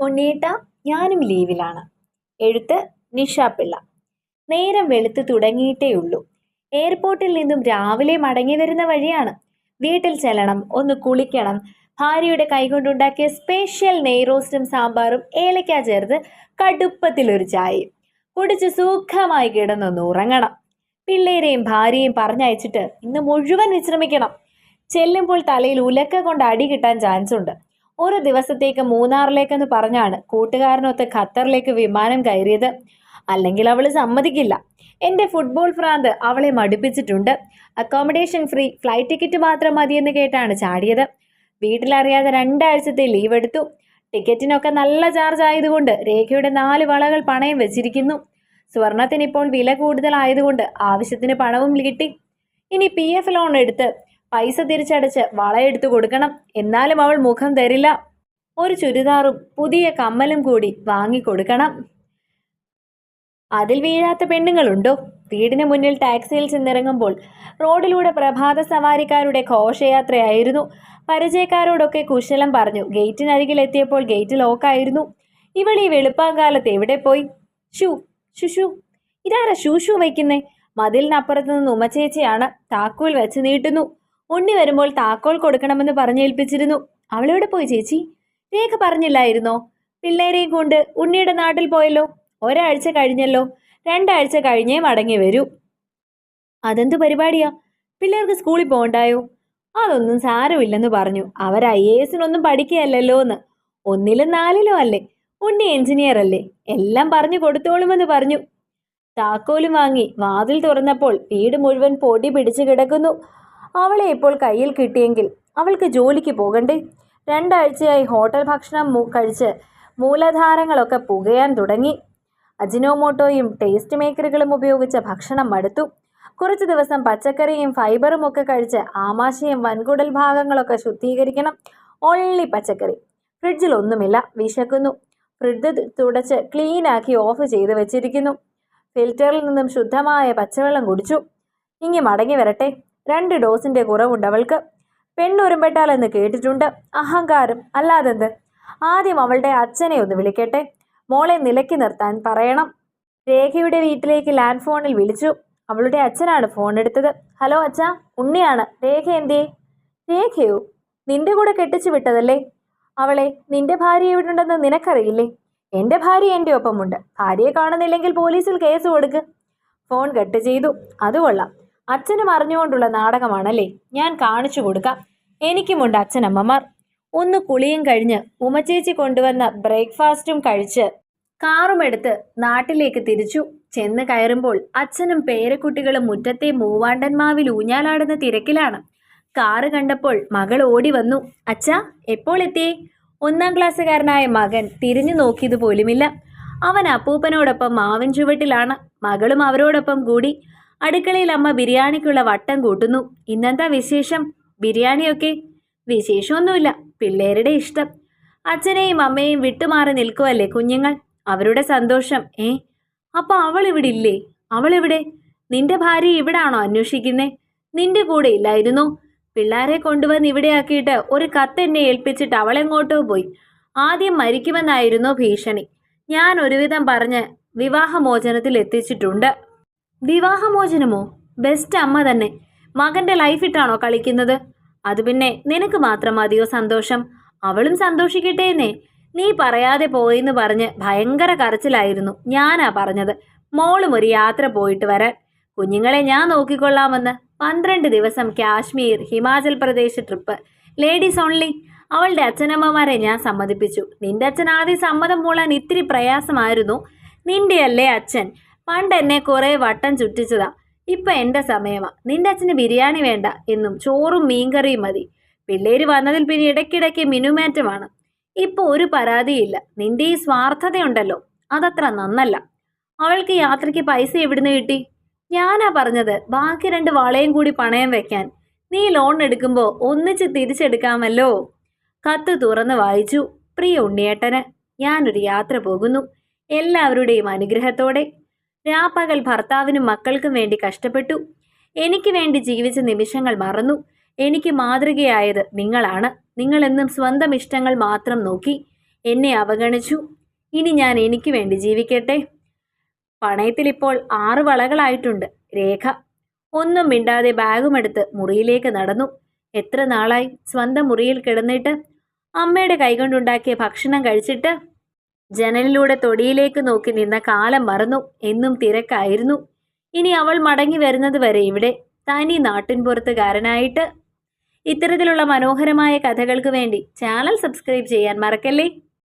ഉണ്ണീട്ട ഞാനും ലീവിലാണ്. എഴുത്ത് നിഷ പിള്ള. നേരം വെളുത്ത് തുടങ്ങിയിട്ടേയുള്ളൂ എയർപോർട്ടിൽ നിന്നും രാവിലെ മടങ്ങി വരുന്ന വഴിയാണ്. വീട്ടിൽ ചെല്ലണം ഒന്ന് കുളിക്കണം. ഭാര്യയുടെ കൈകൊണ്ടുണ്ടാക്കിയ സ്പെഷ്യൽ നെയ്റോസ്റ്റും സാമ്പാറും ഏലക്ക ചേർത്ത് കടുപ്പത്തിലൊരു ചായ കുടിച്ച് സുഖമായി കിടന്നൊന്ന് ഉറങ്ങണം. പിള്ളേരെയും ഭാര്യയും പറഞ്ഞയച്ചിട്ട് ഇന്ന് മുഴുവൻ വിശ്രമിക്കണം. ചെല്ലുമ്പോൾ തലയിൽ ഉലക്ക കൊണ്ട് അടി കിട്ടാൻ ചാൻസ് ഉണ്ട് ഒരു ദിവസത്തേക്ക് മൂന്നാറിലേക്കെന്ന് പറഞ്ഞാണ് കൂട്ടുകാരനൊത്ത് ഖത്തറിലേക്ക് വിമാനം കയറിയത്. അല്ലെങ്കിൽ അവൾ സമ്മതിക്കില്ല. എന്റെ ഫുട്ബോൾ ഭ്രാന്ത് അവളെ മടുപ്പിച്ചിട്ടുണ്ട്. അക്കോമഡേഷൻ ഫ്രീ ഫ്ലൈറ്റ് ടിക്കറ്റ് മാത്രം മതിയെന്ന് കേട്ടാണ് ചാടിയത്. വീട്ടിലറിയാതെ രണ്ടാഴ്ചത്തെ ലീവ് എടുത്തു. ടിക്കറ്റിനൊക്കെ നല്ല ചാർജ് ആയതുകൊണ്ട് രേഖയുടെ നാല് വളകൾ പണയം വെച്ചിരിക്കുന്നു. സ്വർണത്തിന് ഇപ്പോൾ വില കൂടുതലായതുകൊണ്ട് ആവശ്യത്തിന് പണവും കിട്ടി. ഇനി പി എഫ് ലോൺ എടുത്ത് പൈസ തിരിച്ചടച്ച് വളയെടുത്തു കൊടുക്കണം. എന്നാലും അവൾ മുഖം തരില്ല. ഒരു ചുരിദാറും പുതിയ കമ്മലും കൂടി വാങ്ങിക്കൊടുക്കണം. അതിൽ വീഴാത്ത പെണ്ണുങ്ങളുണ്ടോ? വീടിന് മുന്നിൽ ടാക്സിയിൽ ചെന്നിറങ്ങുമ്പോൾ റോഡിലൂടെ പ്രഭാത സവാരിക്കാരുടെ ഘോഷയാത്രയായിരുന്നു. പരിചയക്കാരോടൊക്കെ കുശലം പറഞ്ഞു. ഗേറ്റിനരികിൽ എത്തിയപ്പോൾ ഗേറ്റ് ലോക്കായിരുന്നു ഇവൾ ഈ വെളുപ്പാങ്കാലത്ത് എവിടെ പോയി? ഷൂ ഷുഷു ഇതാരാ ഷൂഷു വയ്ക്കുന്നേ? മതിലിനപ്പുറത്ത് നിന്ന് ഉമ്മച്ചേച്ചിയാണ്. താക്കോൽ വെച്ച് നീട്ടുന്നു. ഉണ്ണി വരുമ്പോൾ താക്കോൽ കൊടുക്കണമെന്ന് പറഞ്ഞേൽപ്പിച്ചിരുന്നു. അവളെവിടെ പോയി ചേച്ചി? രേഖ പറഞ്ഞില്ലായിരുന്നോ? പിള്ളേരെയും കൊണ്ട് ഉണ്ണിയുടെ നാട്ടിൽ പോയല്ലോ. ഒരാഴ്ച കഴിഞ്ഞല്ലോ. രണ്ടാഴ്ച കഴിഞ്ഞേ മടങ്ങി വരൂ. അതെന്ത് പരിപാടിയാ? പിള്ളേർക്ക് സ്കൂളിൽ പോകണ്ടായോ? അതൊന്നും സാരമില്ലെന്ന് പറഞ്ഞു. അവർ ഐ എ എസിനൊന്നും പഠിക്കുകയല്ലല്ലോ എന്ന് ഒന്നിലും നാലിലും അല്ലേ? ഉണ്ണി എഞ്ചിനീയർ അല്ലേ എല്ലാം പറഞ്ഞു കൊടുത്തോളുമെന്ന് പറഞ്ഞു. താക്കോലും വാങ്ങി വാതിൽ തുറന്നപ്പോൾ വീട് മുഴുവൻ പൊടി പിടിച്ചു കിടക്കുന്നു. അവളെ ഇപ്പോൾ കയ്യിൽ കിട്ടിയെങ്കിൽ അവൾക്ക് ജോലിക്ക് പോകണ്ടേ? രണ്ടാഴ്ചയായി ഹോട്ടൽ ഭക്ഷണം കഴിച്ച് മൂലധാരങ്ങളൊക്കെ പുകയാൻ തുടങ്ങി. അജിനോമോട്ടോയും ടേസ്റ്റ് മേക്കറുകളും ഉപയോഗിച്ച ഭക്ഷണം മടുത്തു. കുറച്ച് ദിവസം പച്ചക്കറിയും ഫൈബറും ഒക്കെ കഴിച്ച് ആമാശയും വൻകുടൽ ഭാഗങ്ങളൊക്കെ ശുദ്ധീകരിക്കണം. ഒള്ളി പച്ചക്കറി. ഫ്രിഡ്ജിൽ ഒന്നുമില്ല. വിശക്കുന്നു. ഫ്രിഡ്ജ് തുടച്ച് ക്ലീനാക്കി ഓഫ് ചെയ്ത് വെച്ചിരിക്കുന്നു. ഫിൽറ്ററിൽ നിന്നും ശുദ്ധമായ പച്ചവെള്ളം കുടിച്ചു. ഇനി മടങ്ങി വരട്ടെ. രണ്ട് ഡോസിന്റെ കുറവുണ്ട് അവൾക്ക്. പെണ്ണുരുമ്പെട്ടാലെന്ന് കേട്ടിട്ടുണ്ട്. അഹങ്കാരം അല്ലാതെന്ത്? ആദ്യം അവളുടെ അച്ഛനെ ഒന്ന് വിളിക്കട്ടെ. മോളെ നിലയ്ക്ക് നിർത്താൻ പറയണം. രേഖയുടെ വീട്ടിലേക്ക് ലാൻഡ് ഫോണിൽ വിളിച്ചു. അവളുടെ അച്ഛനാണ് ഫോൺ എടുത്തത്. ഹലോ അച്ഛ ഉണ്ണിയാണ്. രേഖ എന്തേ? രേഖയോ? നിന്റെ കൂടെ കെട്ടിച്ചു വിട്ടതല്ലേ? അവളെ നിന്റെ ഭാര്യ എവിടുണ്ടെന്ന് നിനക്കറിയില്ലേ? എന്റെ ഭാര്യ എന്റെ ഒപ്പമുണ്ട്. ഭാര്യയെ കാണുന്നില്ലെങ്കിൽ പോലീസിൽ കേസ് കൊടുക്ക്. ഫോൺ കട്ട് ചെയ്തു. അത് കൊള്ളാം. അച്ഛനും അറിഞ്ഞുകൊണ്ടുള്ള നാടകമാണല്ലേ? ഞാൻ കാണിച്ചു കൊടുക്കാം. എനിക്കുമുണ്ട് അച്ഛനമ്മമാർ. ഒന്ന് കുളിയും കഴിഞ്ഞ് ഉമ്മച്ചേച്ചി കൊണ്ടുവന്ന ബ്രേക്ക്ഫാസ്റ്റും കഴിച്ച് കാറുമെടുത്ത് നാട്ടിലേക്ക് തിരിച്ചു. ചെന്ന് കയറുമ്പോൾ അച്ഛനും പേരക്കുട്ടികളും മുറ്റത്തെ മൂവാണ്ടന്മാവിൽ ഊഞ്ഞാലാടുന്ന തിരക്കിലാണ്. കാറ് കണ്ടപ്പോൾ മകൾ ഓടി വന്നു. അച്ഛാ എപ്പോൾ എത്തിയേ? ഒന്നാം ക്ലാസ്സുകാരനായ മകൻ തിരിഞ്ഞു നോക്കിയത് പോലുമില്ല അവൻ അപ്പൂപ്പനോടൊപ്പം മാവൻ ചുവട്ടിലാണ്. മകളും അവരോടൊപ്പം കൂടി. അടുക്കളയിൽ അമ്മ ബിരിയാണിക്കുള്ള വട്ടം കൂട്ടുന്നു. ഇന്നെന്താ വിശേഷം? ബിരിയാണിയൊക്കെ? വിശേഷമൊന്നുമില്ല. പിള്ളേരുടെ ഇഷ്ടം. അച്ഛനെയും അമ്മയും വിട്ടുമാറി നിൽക്കുമല്ലേ കുഞ്ഞുങ്ങൾ? അവരുടെ സന്തോഷം ഏ? അപ്പൊ അവൾ ഇവിടെ ഇല്ലേ അവളെവിടെ? നിന്റെ ഭാര്യ ഇവിടാണോ അന്വേഷിക്കുന്നേ? നിന്റെ കൂടെ ഇല്ലായിരുന്നു? പിള്ളാരെ കൊണ്ടുവന്ന് ഇവിടെയാക്കിയിട്ട് ഒരു കത്ത് എന്നെ ഏൽപ്പിച്ചിട്ട് അവളെങ്ങോട്ടോ പോയി? ആദ്യം മരിക്കുമെന്നായിരുന്നു ഭീഷണി. ഞാൻ ഒരുവിധം പറഞ്ഞ് വിവാഹമോചനത്തിൽ എത്തിച്ചിട്ടുണ്ട് വിവാഹമോചനമോ? ബെസ്റ്റ് അമ്മ തന്നെ. മകന്റെ ലൈഫിട്ടാണോ കളിക്കുന്നത്? അത് പിന്നെ നിനക്ക് മാത്രം മതിയോ സന്തോഷം? അവളും സന്തോഷിക്കട്ടെ എന്നേ. നീ പറയാതെ പോയെന്ന് പറഞ്ഞ് ഭയങ്കര കരച്ചിലായിരുന്നു. ഞാനാ പറഞ്ഞത്. മോളും ഒരു യാത്ര പോയിട്ട് വരാൻ. കുഞ്ഞുങ്ങളെ ഞാൻ നോക്കിക്കൊള്ളാമെന്ന്. പന്ത്രണ്ട് ദിവസം Kashmir Himachal Pradesh trip ladies only അവളുടെ അച്ഛനമ്മമാരെ ഞാൻ സമ്മതിപ്പിച്ചു. നിന്റെ അച്ഛൻ ആദ്യം സമ്മതം മൂളാൻ ഇത്തിരി പ്രയാസമായിരുന്നു. നിന്റെ അല്ലേ അച്ഛൻ? പണ്ട് എന്നെ കുറെ വട്ടം ചുറ്റിച്ചതാ. ഇപ്പൊ എന്റെ സമയമാ. നിന്റെ അച്ഛന് ബിരിയാണി വേണ്ട എന്നും ചോറും മീൻകറിയും മതി. പിള്ളേര് വന്നതിൽ പിന്നെ ഇടയ്ക്കിടയ്ക്ക് മിനുമാറ്റമാണ്. ഇപ്പൊ ഒരു പരാതിയില്ല. നിന്റെ ഈ സ്വാർത്ഥതയുണ്ടല്ലോ. അതത്ര നന്നല്ല. അവൾക്ക് യാത്രയ്ക്ക് പൈസ എവിടുന്ന് കിട്ടി? ഞാനാ പറഞ്ഞത് ബാക്കി രണ്ട് വളയും കൂടി പണയം വെക്കാൻ. നീ ലോൺ എടുക്കുമ്പോൾ ഒന്നിച്ച് തിരിച്ചെടുക്കാമല്ലോ. കത്ത് തുറന്ന് വായിച്ചു. പ്രിയ ഉണ്ണിയേട്ടന്. ഞാനൊരു യാത്ര പോകുന്നു. എല്ലാവരുടെയും അനുഗ്രഹത്തോടെ. രാപ്പകൽ ഭർത്താവിനും മക്കൾക്കും വേണ്ടി കഷ്ടപ്പെട്ടു. എനിക്ക് വേണ്ടി ജീവിച്ച നിമിഷങ്ങൾ മറന്നു. എനിക്ക് മാതൃകയായത് നിങ്ങളാണ്. നിങ്ങളെന്നും സ്വന്തം ഇഷ്ടങ്ങൾ മാത്രം നോക്കി എന്നെ അവഗണിച്ചു. ഇനി ഞാൻ എനിക്ക് വേണ്ടി ജീവിക്കട്ടെ? പണയത്തിൽ ഇപ്പോൾ ആറ് വളകളായിട്ടുണ്ട്. രേഖ. ഒന്നും മിണ്ടാതെ ബാഗുമെടുത്ത് മുറിയിലേക്ക് നടന്നു. എത്ര നാളായി? സ്വന്തം മുറിയിൽ കിടന്നിട്ട് അമ്മയുടെ കൈകൊണ്ടുണ്ടാക്കിയ ഭക്ഷണം കഴിച്ചിട്ട് ജനലിലൂടെ തൊടിയിലേക്ക് നോക്കി നിന്ന കാലം മറന്നു. എന്നും തിരക്കായിരുന്നു. ഇനി അവൾ മടങ്ങി വരുന്നത് വരെ ഇവിടെ. തനി നാട്ടിൻപുറത്തുകാരനായിട്ട് ഇത്തരത്തിലുള്ള മനോഹരമായ കഥകൾക്ക് വേണ്ടി ചാനൽ സബ്സ്ക്രൈബ് ചെയ്യാൻ മറക്കല്ലേ?